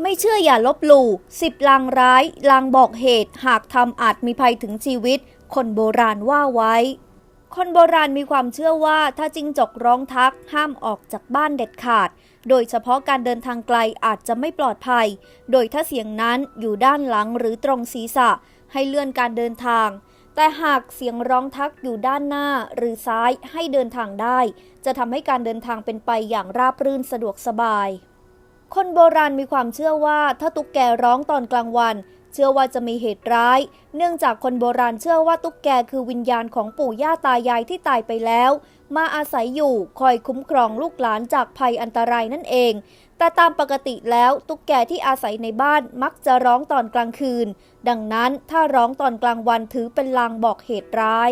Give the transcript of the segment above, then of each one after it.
ไม่เชื่ออย่าลบหลู่สิบลางร้าย ลางบอกเหตุ หากทำอาจมีภัยถึงชีวิต คนโบราณว่าไว้ คนโบราณมีความเชื่อว่าถ้าจิงจกร้องทัก ห้ามออกจากบ้านเด็ดขาด โดยเฉพาะการเดินทางไกลอาจจะไม่ปลอดภัย โดยถ้าเสียงนั้นอยู่ด้านหลังหรือตรงศีรษะ ให้เลื่อนการเดินทาง แต่หากเสียงร้องทักอยู่ด้านหน้าหรือซ้ายให้เดินทางได้ จะทำให้การเดินทางเป็นไปอย่างราบรื่นสะดวกสบาย คนโบราณมีความเชื่อว่าถ้าตุ๊กแกร้องตอนกลางวัน เชื่อว่าจะมีเหตุร้าย เนื่องจากคนโบราณเชื่อว่าตุ๊กแกคือวิญญาณของปู่ย่าตายายที่ตายไปแล้ว มาอาศัยอยู่คอยคุ้มครองลูกหลานจากภัยอันตรายนั่นเอง แต่ตามปกติแล้วตุ๊กแกที่อาศัยในบ้านมักจะร้องตอนกลางคืน ดังนั้นถ้าร้องตอนกลางวันถือเป็นลางบอกเหตุร้าย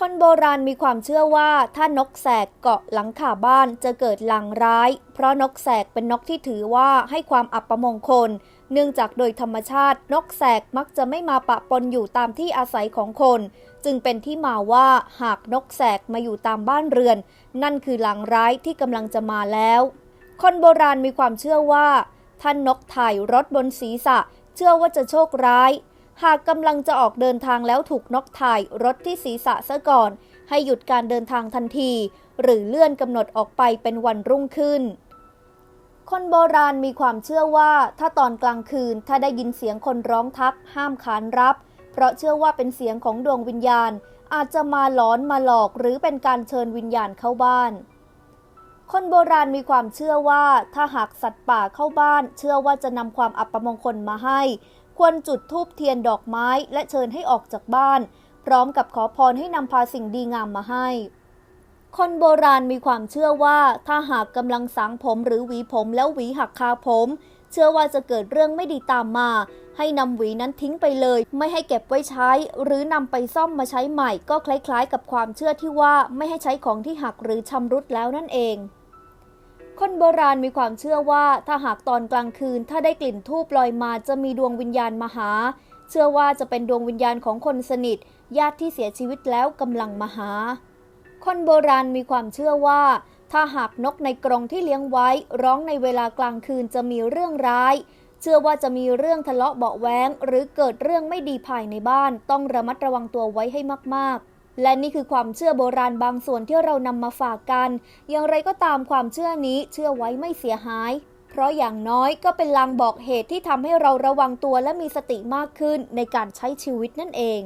คนโบราณมีความเชื่อว่าถ้านกแสกเกาะหลังคาบ้านจะเกิดลางร้าย เพราะนกแสกเป็นนกที่ถือว่าให้ความอับประมงคล เนื่องจากโดยธรรมชาติ นกแสกมักจะไม่มาปะปนอยู่ตามที่อาศัยของคน จึงเป็นที่มาว่าหากนกแสกมาอยู่ตามบ้านเรือน นั่นคือลางร้ายที่กำลังจะมาแล้ว คนโบราณมีความเชื่อว่า ท่านนกถ่ายรถบนศีรษะ เชื่อว่าจะโชคร้าย หากกำลังจะออกเดินทางแล้วถูกนกถ่ายรถที่ศีรษะซะก่อน ให้หยุดการเดินทางทันที หรือเลื่อนกำหนดออกไปเป็นวันรุ่งขึ้น คนโบราณมีความเชื่อว่าถ้าตอนกลางคืนถ้าได้ยินเสียงคนร้องทัก ห้ามขานรับ เพราะเชื่อว่าเป็นเสียงของดวงวิญญาณ อาจจะมาหลอนมาหลอกหรือเป็นการเชิญวิญญาณเข้าบ้าน คนโบราณมีความเชื่อว่าถ้าหากสัตว์ป่าเข้าบ้าน เชื่อว่าจะนำความอัปมงคลมาให้ ควรจุดธูปเทียนดอกไม้และเชิญให้ออกจากบ้าน พร้อมกับขอพรให้นำพาสิ่งดีงามมาให้ คนโบราณมีความเชื่อว่าถ้าหากกำลังสางผมหรือหวีผมแล้วหวีหักคาผม เชื่อว่าจะเกิดเรื่องไม่ดีตามมา ให้นำหวีนั้นทิ้งไปเลย ไม่ให้เก็บไว้ใช้ หรือนำไปซ่อมมาใช้ใหม่ ก็คล้ายๆ กับความเชื่อที่ว่าไม่ให้ใช้ของที่หักหรือชำรุดแล้วนั่นเอง คนโบราณมีความเชื่อว่าถ้าหากตอนกลางคืนถ้าได้กลิ่นทูบลอยมาจะมีดวงวิญญาณมาหา เชื่อว่าจะเป็นดวงวิญญาณของคนสนิท ญาติที่เสียชีวิตแล้วกำลังมาหา คนโบราณมีความเชื่อว่า ถ้าหากนกในกรงที่เลี้ยงไว้ ร้องในเวลากลางคืนจะมีเรื่องร้าย เชื่อว่าจะมีเรื่องทะเลาะเบาะแว้ง หรือเกิดเรื่องไม่ดีภายในบ้าน ต้องระมัดระวังตัวไว้ให้มากๆ และนี่คือความเชื่อโบราณบางส่วนที่เรานำมาฝากกัน อย่างไรก็ตามความเชื่อนี้เชื่อไว้ไม่เสียหาย เพราะอย่างน้อยก็เป็นลางบอกเหตุที่ทำให้เราระวังตัวและมีสติมากขึ้นในการใช้ชีวิตนั่นเอง